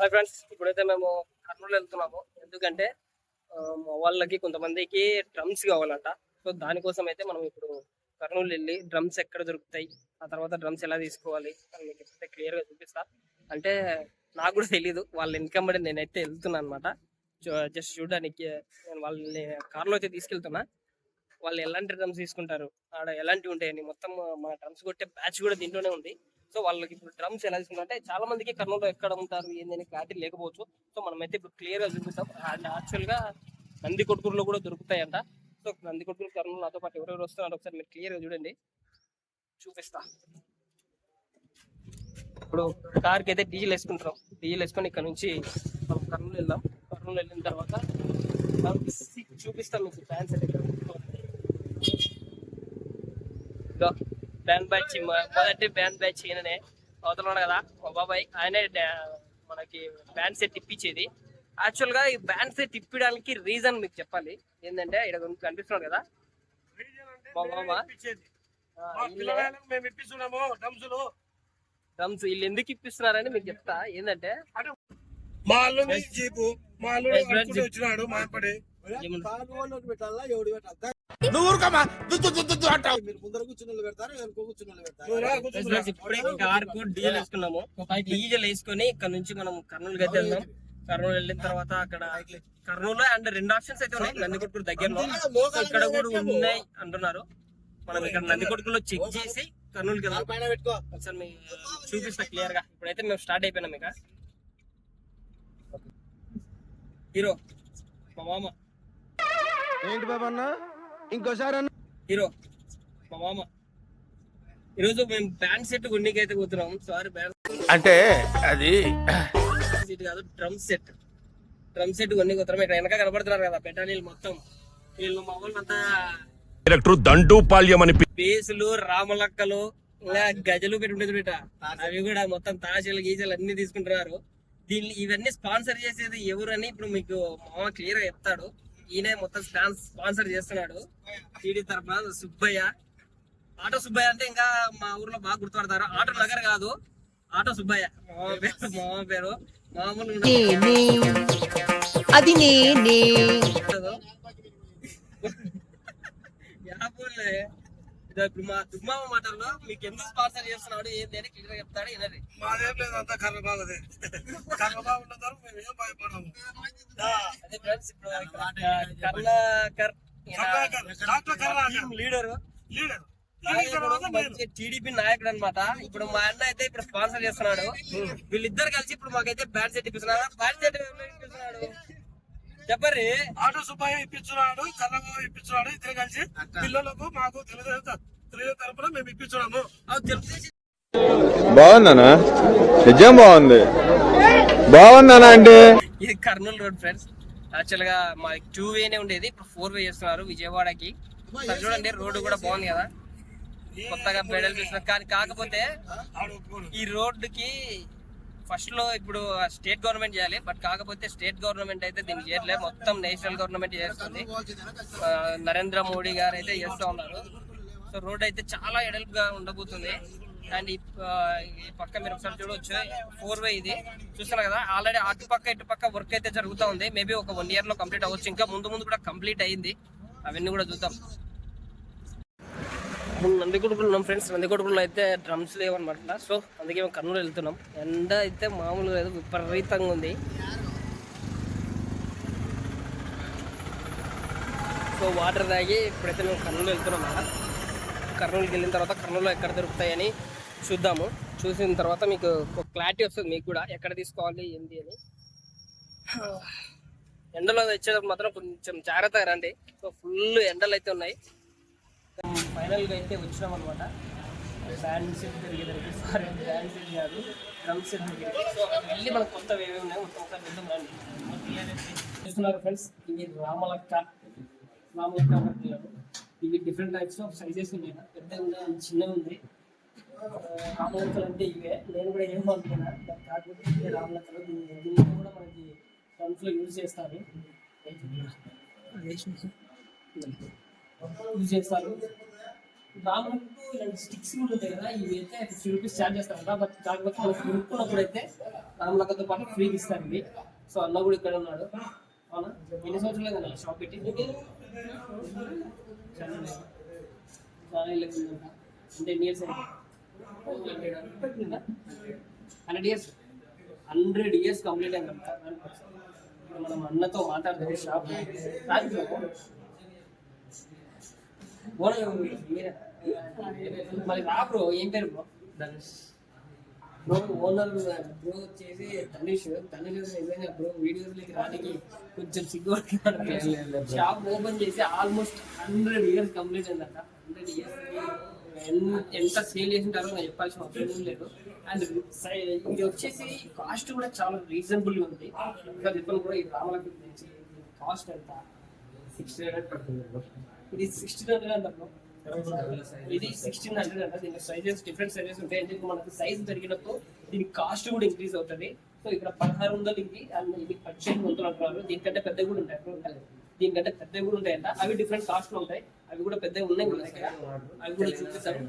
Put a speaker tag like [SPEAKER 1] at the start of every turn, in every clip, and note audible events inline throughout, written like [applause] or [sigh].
[SPEAKER 1] Hi friends ఇప్పుడైతే మేము కర్నూలు వెళ్తున్నాము. ఎందుకంటే వాళ్ళకి కొంతమందికి డ్రమ్స్ కావాలంట. సో దానికోసం అయితే మనం ఇప్పుడు కర్నూలు వెళ్ళి డ్రమ్స్ ఎక్కడ దొరుకుతాయి ఆ తర్వాత డ్రమ్స్ ఎలా తీసుకోవాలి అని మీకు అయితే క్లియర్గా చూపిస్తా. అంటే నాకు కూడా తెలీదు వాళ్ళ ఇన్కమ్ బట్టి నేనైతే వెళ్తున్నాను అనమాట జస్ట్ చూడడానికి నేను వాళ్ళని కార్లో అయితే తీసుకెళ్తున్నా. వాళ్ళు ఎలాంటి డ్రమ్స్ తీసుకుంటారు ఆడ ఎలాంటివి ఉంటాయని మొత్తం మన డ్రమ్స్ కొట్టే బ్యాచ్ కూడా దీంట్లోనే ఉంది. సో వాళ్ళకి ఇప్పుడు డ్రమ్స్ ఎలా తీసుకుంటారు అంటే చాలా మందికి కర్నూలు ఎక్కడ ఉంటారు ఏందని క్లారిటీ లేకపోవచ్చు. సో మనం అయితే ఇప్పుడు క్లియర్గా చూపిస్తాం. అండ్ యాక్చువల్గా నంది కొట్టుకుల్లో కూడా దొరుకుతాయంట. సో నంది కొట్టుకులు కర్నూలు నాతో పాటు ఎవరెవరు వస్తున్నారు ఒకసారి మీరు క్లియర్గా చూడండి. చూపిస్తా. ఇప్పుడు కార్కి అయితే డీజిల్ వేసుకుంటాం డీజిల్ వేసుకొని ఇక్కడ నుంచి మనం కర్నూలు వెళ్దాం. కర్నూలు వెళ్ళిన తర్వాత చూపిస్తాను చూపిస్తాం మీకు ఫ్యాన్స్ అయితే బ్యాండ్ బ్యాచ్ మొదటి బ్యాండ్ బ్యాచ్ ఈయననే. అవతల ఉన్నాడు కదా మా బాబాయ్. ఆయనే మనకి బ్యాండ్ సెట్ ఇప్పించేది. యాక్చువల్గా ఈ బ్యాండ్ సెట్ ఇప్పడానికి రీజన్ మీకు చెప్పాలి. ఏంటంటే ఇక్కడ కనిపిస్తున్నాడు కదా. మా మామ డ్రమ్స్ వీళ్ళు ఎందుకు ఇప్పిస్తున్నారని మీకు చెప్తా. ఏంటంటే
[SPEAKER 2] మా జీపు మా అల్లుడు. వచ్చినాడు
[SPEAKER 3] కాలువలోకి పెట్టాలా ఎవడు పెట్టాలి?
[SPEAKER 2] నువ్వు
[SPEAKER 3] మీరు ముందర కూర్చుని పెడతారు వెనుక కూర్చుని పెడతారు.
[SPEAKER 1] డీజిల్ వేసుకున్నాము. డీజిల్ వేసుకొని ఇక్కడ నుంచి మనం కర్నూలుకి అయితే వెళ్దాం. కర్నూలు వెళ్ళిన తర్వాత అక్కడ కర్నూలు అండ్ రెండు ఆప్షన్స్ అయితే ఉన్నాయి. నందికొట్కూరు దగ్గరలో. సో ఇక్కడ కూడా ఉన్నాయి అంటున్నారు. మనం ఇక్కడ నందికొట్కూరులో చెక్ చేసి కర్నూలుకి వెళ్దాం.
[SPEAKER 3] పైన పెట్టుకో.
[SPEAKER 1] ఒకసారి మీకు చూపిస్తా క్లియర్గా. ఇప్పుడైతే మేము స్టార్ట్ అయిపోయినాం ఇక. హీరో మా మామ.
[SPEAKER 3] ఏంటి బాబా అన్న? ఇంకోసారి అన్న.
[SPEAKER 1] హీరో మా మామ. ఈరోజు మేము బ్యాండ్ సెట్ కొన్నికైతే పోతున్నాం సారీ బ్యాండ్
[SPEAKER 2] అంటే అది
[SPEAKER 1] సెట్ కాదు డ్రమ్ సెట్. డ్రమ్ సెట్ కొన్ని పోతున్నాం ఇక్కడ వెనక కనబడుతున్నారు కదా బెటాలియన్ మొత్తం. వీళ్ళు మా వాళ్ళంతా
[SPEAKER 4] డైరెక్టర్ దండు పాల్యం అని
[SPEAKER 1] బేసులు రామలక్కలు ఇంకా గజలు పెట్టి ఉంటుంది బిడ్డ అవి కూడా మొత్తం తాజాలు గీజలు అన్ని తీసుకుంటున్నారు. దీన్ని ఇవన్నీ స్పాన్సర్ చేసేది ఎవరు అని ఇప్పుడు మీకు మామ క్లియర్గా చెప్తాడు. ఈయన మొత్తం స్పాన్సర్ చేస్తున్నాడు. టీడీ తరఫున సుబ్బయ్య. ఆటో సుబ్బయ్య అంటే ఇంకా మా ఊర్లో బాగా గుర్తుపడతారు. ఆటో నగర్ కాదు. ఆటో సుబ్బయ్య. మామ పేరు. మామ పేరు మామూలు
[SPEAKER 5] అది నేనే.
[SPEAKER 1] ఇప్పుడు మా దుమ్మామ మాటల్లో మీకు ఎందుకు స్పాన్సర్ చేస్తున్నాడు ఏంది అని క్లియర్ చెప్తాడు
[SPEAKER 2] మాదేం లేదు అంతా కర్రబాబుదే. కర్రబాబు ఉన్నదారు మేము ఏం భయపడము.
[SPEAKER 1] అదే ఫ్రెండ్స్ ఇప్పుడు లీడర్
[SPEAKER 2] లీడర్
[SPEAKER 1] టీడీపీ నాయకుడు అనమాట ఇప్పుడు మా అన్న అయితే ఇప్పుడు స్పాన్సర్ చేస్తున్నాడు వీళ్ళిద్దరు కలిసి ఇప్పుడు మాకైతే బ్యాట్ సెట్ ఇప్పిస్తున్నారు బ్యాట్ సెట్ ఇప్పిస్తున్నాడు చెప్పరి
[SPEAKER 2] ఆటో సుబ్బయ్య ఇప్పించున్నాడు కర్రబాబు ఇప్పించున్నాడు ఇద్దరు కలిసి పిల్లలకు మాకు తెలుగుదేశం త- తరపున మేము ఇప్పించున్నాము
[SPEAKER 1] అవి
[SPEAKER 6] బాగుందనా నిజం బాగుంది. బాగుందనా అంటే
[SPEAKER 1] ఇది కర్నూలు రోడ్ ఫ్రెండ్స్. యాక్చువల్గా మా టూ వేనే ఉండేది. ఇప్పుడు ఫోర్ వే చేస్తున్నారు విజయవాడకి. చూడండి రోడ్డు కూడా బాగుంది కదా. కొత్తగా బెడల్ చేస్తున్నారు. కానీ కాకపోతే. ఈ రోడ్డుకి ఫస్ట్లో ఇప్పుడు స్టేట్ గవర్నమెంట్ చేయాలి. బట్ కాకపోతే స్టేట్ గవర్నమెంట్ అయితే దీన్ని చేయట్లేదు మొత్తం నేషనల్ గవర్నమెంట్ చేస్తుంది. నరేంద్ర మోడీ గారు అయితే చేస్తూ ఉన్నారు. సో రోడ్ అయితే చాలా ఎడల్పుగా ఉండబోతుంది. అండ్ ఈ పక్క మీరు ఒకసారి చూడవచ్చు ఫోర్ వే ఇది. చూస్తున్నారు కదా ఆల్రెడీ అటు పక్క ఇటు పక్క వర్క్ అయితే జరుగుతూ ఉంది. మేబీ ఒక వన్ ఇయర్లో కంప్లీట్ అవ్వచ్చు. ఇంకా ముందు ముందు కూడా కంప్లీట్ అయింది. అవన్నీ కూడా చూద్దాం. ఇప్పుడు నందికొడుకులు ఉన్నాం ఫ్రెండ్స్ నందికొడుకులో అయితే డ్రమ్స్ లేవన్నమాట. సో అందుకే మేము కర్నూలు వెళ్తున్నాం. ఎండ అయితే మామూలుగా లేదు విపరీతంగా ఉంది. సో వాటర్ తాగి ఇప్పుడైతే మేము కర్నూలు వెళ్తున్నాం అన్నమాట కర్నూలుకి వెళ్ళిన తర్వాత కర్నూలులో ఎక్కడ దొరుకుతాయని చూద్దాము. చూసిన తర్వాత మీకు క్లారిటీ వస్తుంది మీకు కూడా. ఎక్కడ తీసుకోవాలి ఏంటి అని. ఎండలో తెచ్చేటప్పుడు మాత్రం కొంచెం జాగ్రత్తగా రండి. సో ఫుల్ ఎండలు అయితే ఉన్నాయి. ఫైనల్గా అయితే వచ్చినాం అనమాట బ్యాండ్ సెట్ దగ్గరికి సారీ బ్యాండ్ సెట్ కాదు డ్రమ్ సెట్ దగ్గరికి. సో వెళ్ళి మనకు కొత్త ఏమేమి ఉన్నాయి. మొత్తం ఒకసారి వెళ్దాం రండి. చూస్తున్నారు ఫ్రెండ్స్ ఇవి రామలక్క రామలక్క ఇవి డిఫరెంట్ టైప్స్ ఆఫ్ సైజెస్ ఉన్నాయి. పెద్ద ఉంది చిన్నవి ఉంది రామలతలు అంటే ఇవే. నేను కూడా ఏం బట్ కాకపోతే ఇవే దీన్ని దీన్ని కూడా మనకి డ్రమ్స్లో యూజ్ చేస్తారు. యూజ్ చేస్తారు. రామలకు ఇలాంటి స్టిక్స్ కూడా ఉంటాయి కదా ఇవి అయితే ఫిఫ్టీ రూపీస్ ఛార్జ్ చేస్తారు కదా బట్ కాకపోతే మనకు కొనుక్కున్నప్పుడు అయితే రామలకతో పాటు ఫ్రీగా ఇస్తారు ఇవి. సో అన్న కూడా ఇక్కడ ఉన్నాడు. అవునా? ఎన్ని సంవత్సరాలు కదా షాప్ పెట్టి చాలా చాలా ఇల్లు అంటే నియర్స్ అయితే hundred years. Hundred years complete ఇప్పుడు మనం అన్నతో మాట్లాడదాం. షాప్? మీరే. రా బ్రో ఏం పేరు bro? Dhanush. Bro owner bro వచ్చేసి ధనుష్. ధనుష్ నిజంగా బ్రో వీడియోస్లోకి రానికి కొంచెం సిగ్గు షాప్ ఓపెన్ చేసి ఆల్మోస్ట్ హండ్రెడ్ ఇయర్స్ కంప్లీట్ అయిందట. Hundred years. ఎంత సేల్ చేసింటారో నాకు చెప్పాల్సిన అవసరం లేదు. అండ్ ఇది వచ్చేసి కాస్ట్ కూడా చాలా రీజనబుల్ ఉంది. ఇంకా చెప్పను కూడా ఈ రామలకి గురించి కాస్ట్ ఎంత? సిక్స్టీన్ హండ్రెడ్ పడుతుంది. ఇది సిక్స్టీన్ హండ్రెడ్ అంట bro. ఇది సిక్స్టీన్ హండ్రెడ్ అంట. దీనికి సైజెస్ డిఫరెంట్ సైజెస్ ఉంటాయి. అంటే మనకు సైజ్ పెరిగినప్పుడు దీని కాస్ట్ కూడా ఇంక్రీజ్ అవుతుంది. సో ఇక్కడ పదహారు వందలు ఇది అండ్ ఇది పద్దెనిమిది వందలు అంటున్నారు. దీనికంటే పెద్దవి కూడా ఉంటాయి ఉంటాయి. దీనికంటే పెద్దవి కూడా ఉంటాయంట. అవి డిఫరెంట్ కాస్ట్ ఉంటాయి. అవి కూడా పెద్దవి ఉన్నాయి మన దగ్గర. అవి కూడా చూపిస్తారు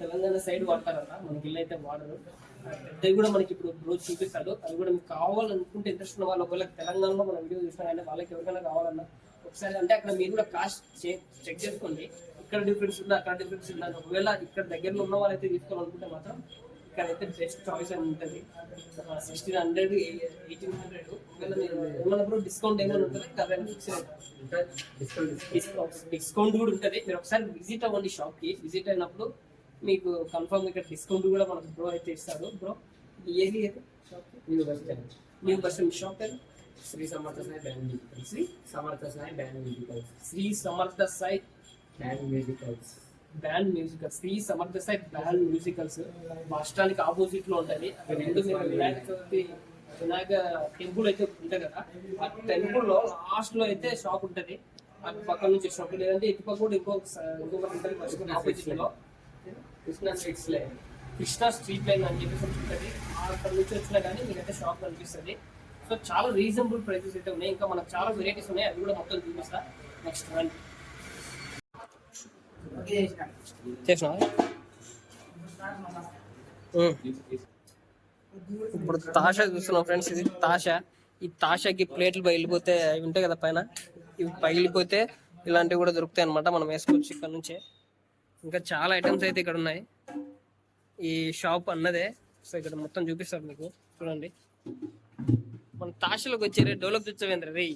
[SPEAKER 1] తెలంగాణ సైడ్ వాడతారంట. మనకి ఇల్లు అయితే వాడరు. పెద్దవి కూడా మనకి ఇప్పుడు రోజు చూపిస్తాడు. అవి కూడా మీకు కావాలనుకుంటే ఇంట్రెస్ట్ ఉన్న వాళ్ళు ఒకవేళ తెలంగాణలో మన వీడియో చూసినా కానీ వాళ్ళకి ఎవరికైనా కావాలన్నా ఒకసారి అంటే అక్కడ మీరు కూడా కాస్ట్ చెక్ చేసుకోండి. ఇక్కడ డిఫరెన్స్ ఉంది అక్కడ డిఫరెన్స్ ఉంది అని. ఒకవేళ ఇక్కడ దగ్గరలో ఉన్న వాళ్ళైతే తీసుకోవాలనుకుంటే మాత్రం ఇక్కడైతే బెస్ట్ చాయిస్ అని ఉంటుంది. సిక్స్టీన్ హండ్రెడ్ ఎయిటీన్ హండ్రెడ్ ఒకవేళ మీరు ఏమన్నప్పుడు డిస్కౌంట్ ఏమైనా ఉంటుంది? Fix discount discount. కూడా ఉంటుంది. మీరు ఒకసారి విజిట్ అవ్వండి షాప్కి. విజిట్ అయినప్పుడు మీకు కన్ఫర్మ్ ఇక్కడ డిస్కౌంట్ కూడా మనకు బ్రో అయితే ఇస్తారు బ్రో ఏది? ఏది shop
[SPEAKER 7] new bus stand
[SPEAKER 1] new bus shop పేరు?
[SPEAKER 7] Shri Samartha Sai band musicals
[SPEAKER 1] Shri
[SPEAKER 7] Samartha Sai band musicals
[SPEAKER 1] Shri Samartha Sai
[SPEAKER 7] band musicals
[SPEAKER 1] band musical. Shri Samartha Sai band musicals. Bus ఆపోజిట్లో ఉంటుంది అక్కడ రెండు మీరు Vinayaka Chavithi Vinayaka temple అయితే ఉంటుంది కదా ఆ టెంపుల్లో లాస్ట్లో అయితే షాప్ ఉంటది. అటు పక్క నుంచి షాప్ లేదంటే ఇటు పక్క కూడా ఇంకొక ఇంకొకటి ఉంటుంది
[SPEAKER 7] Krishna streets line
[SPEAKER 1] Krishna street line అని చెప్పేసి ఉంటుంది. అక్కడ నుంచి వచ్చినా కానీ మీకైతే షాప్ కనిపిస్తుంది సో చాలా రీజనబుల్ ప్రైసెస్ అయితే ఉన్నాయి. ఇంకా మనకు చాలా వెరైటీస్ ఉన్నాయి. అవి కూడా మొత్తం చూపిస్తా. నెక్స్ట్ రండి చేసిన? ఇప్పుడు తాషా చూస్తున్నాం ఫ్రెండ్స్ ఇది తాషా. ఈ తాషాకి ప్లేట్లు పగిలిపోతే అవి ఉంటాయి కదా పైన. ఇవి పగిలిపోతే ఇలాంటివి కూడా దొరుకుతాయి అనమాట మనం వేసుకోవచ్చు ఇక్కడ నుంచే. ఇంకా చాలా ఐటమ్స్ అయితే ఇక్కడ ఉన్నాయి. ఈ షాప్ అన్నదే. సో ఇక్కడ మొత్తం చూపిస్తారు మీకు. చూడండి. మన తాషలోకి వచ్చే డెవలప్ తెచ్చవేంద్ర రే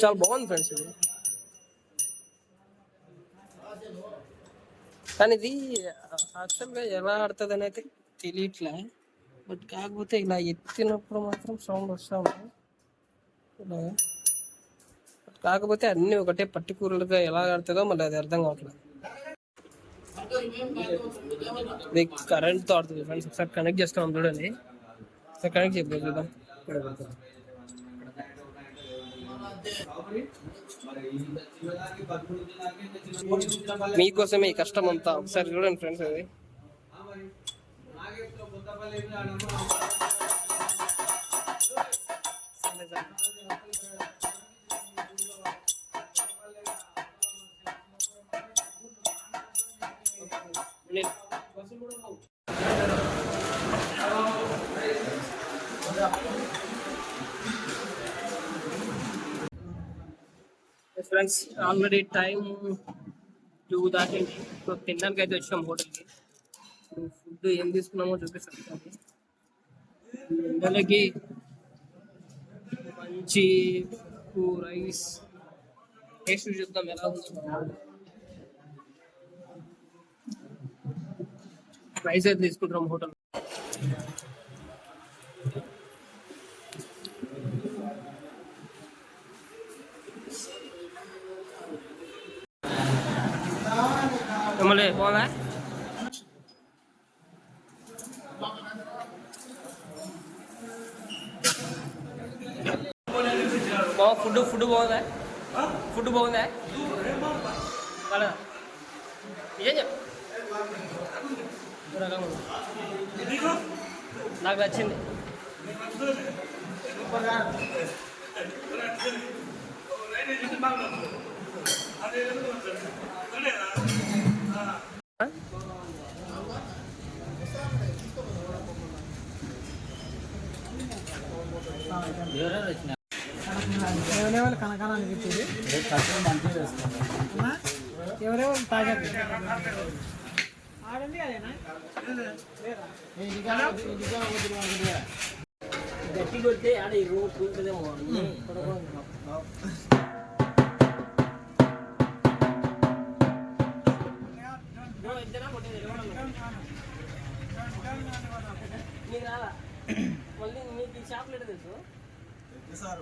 [SPEAKER 1] చాలా బాగుంది ఫ్రెండ్స్ ఇది. కానీ ఇది యాక్చువల్గా ఎలా ఆడుతుంది అనేది తెలియట్లే. బట్ కాకపోతే ఇలా ఎత్తినప్పుడు మాత్రం సౌండ్ వస్తూ ఉంటుంది ఇలా. బట్ కాకపోతే అన్నీ ఒకటే పర్టికులర్గా ఎలా ఆడుతుందో మళ్ళీ అది అర్థం కావట్లేదు. ఇది కరెంట్తో ఆడుతుంది ఫ్రెండ్స్. ఒకసారి కనెక్ట్ చేస్తాం చూడండి ఒకసారి కనెక్ట్ చేద్దాం. మీకోసమే ఈ కష్టం అంతా. ఒకసారి చూడండి ఫ్రెండ్స్ అది. ఫ్రెండ్స్ ఆల్రెడీ టైం టూ దాటింది సో తినడానికి అయితే వచ్చాం హోటల్కి ఫుడ్ ఏం తీసుకున్నామో చూపిస్తాను ఎండలకి మంచి రైస్ టేస్ట్ చూద్దాం ఎలా ఉందో. రైస్ అయితే తీసుకుంటున్నాం హోటల్ మిమ్మల్ని బాగుందా బాగా ఫుడ్ ఫుడ్ బాగుందా ఫుడ్ బాగుందా బాగా నిజం చెప్పు రకంగా ఉంది.
[SPEAKER 2] నీకు
[SPEAKER 1] నాకు నచ్చింది
[SPEAKER 8] ఎవరెవరు కనకాల అనిపించింది ఎవరెవరు తాజా ఆడండి అదేనా
[SPEAKER 1] గట్టి కొడితే ఆడ ఈ రూమ్ కూలుతుందేమో [coughs] మళ్ళీ మీకు ఈ షాప్లో ఎట్లా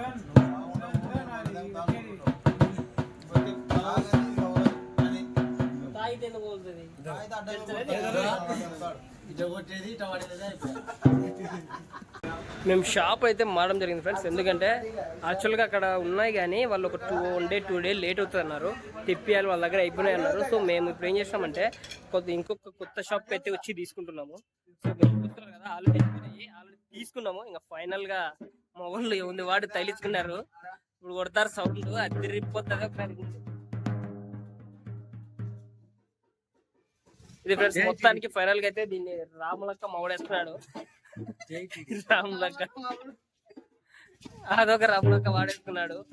[SPEAKER 1] తెలుసు తాగితే ఎందుకు పోతుంది మేము షాప్ అయితే మారడం జరిగింది ఫ్రెండ్స్ ఎందుకంటే యాక్చువల్గా అక్కడ ఉన్నాయి కానీ వాళ్ళు ఒక two one day two day late అవుతుంది అన్నారు తిప్పియాలి వాళ్ళ దగ్గర అయిపోయినాయి అన్నారు. సో మేము ఇప్పుడు ఏం చేస్తామంటే కొద్ది ఇంకొక కొత్త షాప్ అయితే వచ్చి తీసుకుంటున్నాము. సో చూస్తున్నారు కదా ఆల్రెడీ ఆల్రెడీ తీసుకున్నాము. ఇంకా ఫైనల్గా మా వాళ్ళు ఉంది వాడు తగిలించుకున్నారు. ఇప్పుడు కొడతారు సౌండ్ అదిరిపోతుంది ఒకసారి ఇది ఫ్రెండ్స్ మొత్తానికి ఫైనల్గా అయితే దీన్ని రాములక్క రామ్ లక్క అదొక రాములక్క వాడేసుకున్నాడు.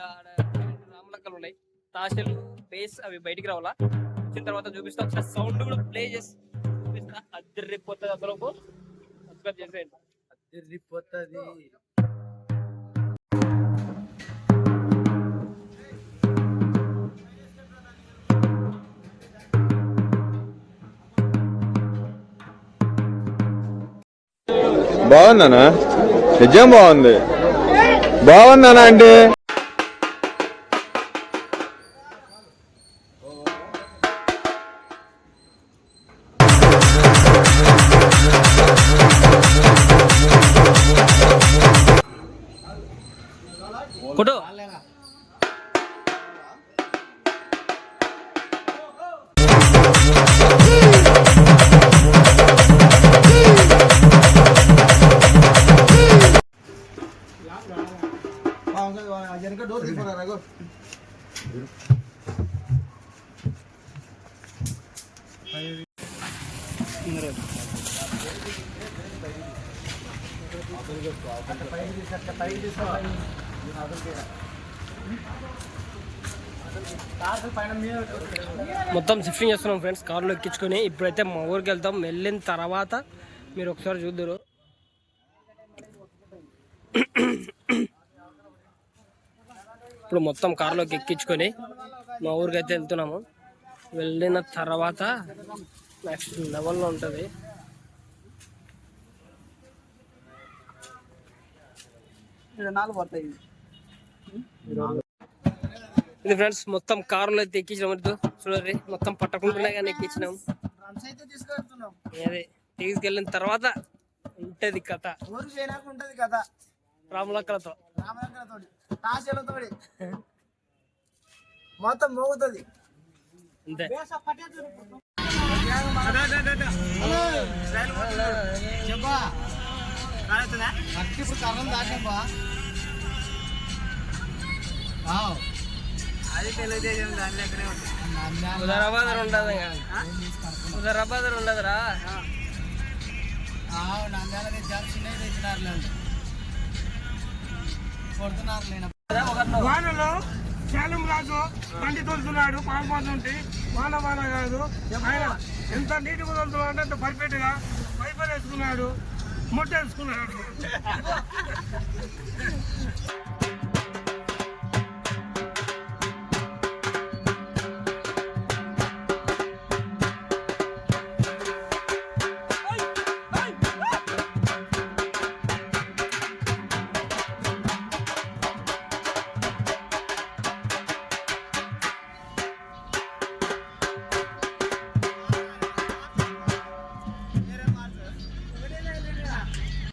[SPEAKER 1] ఆడ రాములక్కలు ఉన్నాయి. తాషలు బేస్ అవి బయటికి రావాలా? వచ్చిన తర్వాత చూపిస్తా. ఒకసారి సౌండ్ కూడా ప్లే చేసి చూపిస్తా. అద్దరిపోతుంది అసలు సబ్స్క్రైబ్ చేసేయండి.
[SPEAKER 6] బాగున్నానా? నిజం బాగుంది. బాగుందనా అంటే
[SPEAKER 1] మొత్తం షిఫ్టింగ్ చేస్తున్నాం ఫ్రెండ్స్. కార్లో ఎక్కించుకొని ఇప్పుడైతే మా ఊరికి వెళ్తాం వెళ్ళిన తర్వాత మీరు ఒకసారి చూద్దరు. ఇప్పుడు మొత్తం కార్లోకి ఎక్కించుకొని మా ఊరికి అయితే వెళ్తున్నాము. వెళ్ళిన తర్వాత నెక్స్ట్ లెవెల్లో ఉంటుంది.
[SPEAKER 8] నాలుగు పడతాయి.
[SPEAKER 1] ఇది ఫ్రెండ్స్ మొత్తం కారులో అయితే ఎక్కించినాం చూడండి మొత్తం పట్టకుండా కానీ ఎక్కించినాం.
[SPEAKER 8] డ్రమ్స్ అయితే తీసుకెళ్తున్నాం
[SPEAKER 1] అదే తీసుకెళ్ళిన తర్వాత ఉంటది కథ.
[SPEAKER 8] ఉంటది కదా
[SPEAKER 1] రాములక్కలతో.
[SPEAKER 8] మొత్తం మోగుతుంది.
[SPEAKER 1] అంతే.
[SPEAKER 8] చెప్పా. ఇప్పుడు కర్రం దాటబ్బా అది తెలుగుదేశం దాని లెక్కనే ఉంటుంది
[SPEAKER 1] హుదరాబాద్ ఉండదు హుదరాబాద్ ఉండదురా.
[SPEAKER 8] నంద్యాల తెచ్చారు చిన్నవి తెచ్చినారు కొడుతున్నారు నేను
[SPEAKER 2] వానలో శాలం రాజు బండి తోలుతున్నాడు పాల్పోతుంటే వాన వాన కాదు. ఆయన ఎంత నీట్గా తోలుతున్నాడు అంటే అంత పర్ఫెక్ట్గా వైపర్ వేసుకున్నాడు ముట్ట వేసుకున్నాడు [laughs]